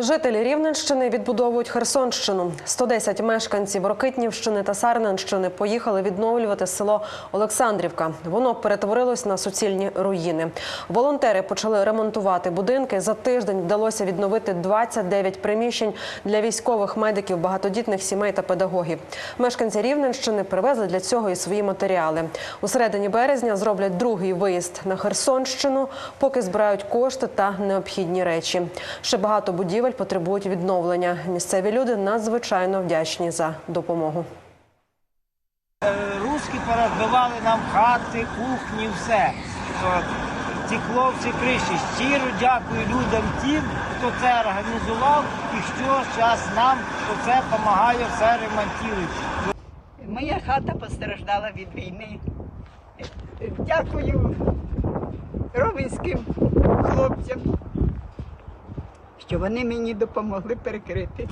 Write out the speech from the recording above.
Жителі Рівненщини відбудовують Херсонщину. 110 мешканців Рокитнівщини та Сарненщини поїхали відновлювати село Олександрівка. Воно перетворилось на суцільні руїни. Волонтери почали ремонтувати будинки. За тиждень вдалося відновити 29 приміщень для військових медиків, багатодітних сімей та педагогів. Мешканці Рівненщини привезли для цього і свої матеріали. У середині березня зроблять другий виїзд на Херсонщину, поки збирають кошти та необхідні речі. Ще багато будівель потребують відновлення. Місцеві люди надзвичайно вдячні за допомогу. Руски порозбивали нам хати, кухні, все. Ці хлопці криші. Щиро дякую людям тим, хто це організував і що зараз нам це допомагає все ремонтувати. Моя хата постраждала від війни. Дякую ровенським що вони мені допомогли перекрити.